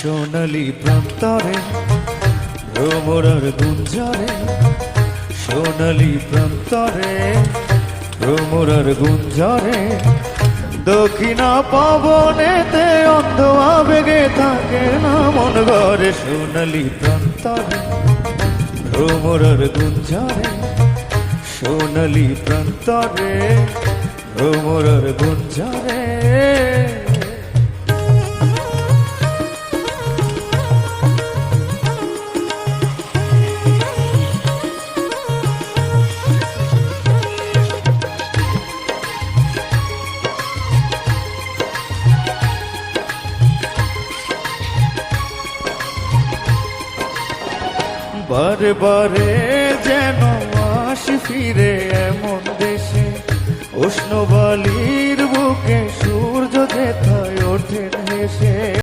সোনালি প্রান্তরে, ভ্রমরার গুঞ্জরে, সোনালি প্রান্তরে, ভ্রমরার গুঞ্জরে, দক্ষিণা পবনেতে অন্ধ আবেগে থাকে না মন ঘরে, সোনালি প্রান্তরে, ভ্রমরার গুঞ্জরে, সোনালি প্রান্তরে, ভ্রমরার গুঞ্জরে। বারে বারে যেন মাস ফিরে এমন দেশে। উষ্ণ বালির বুকে সূর্য যেথায় ওঠেন হেসে।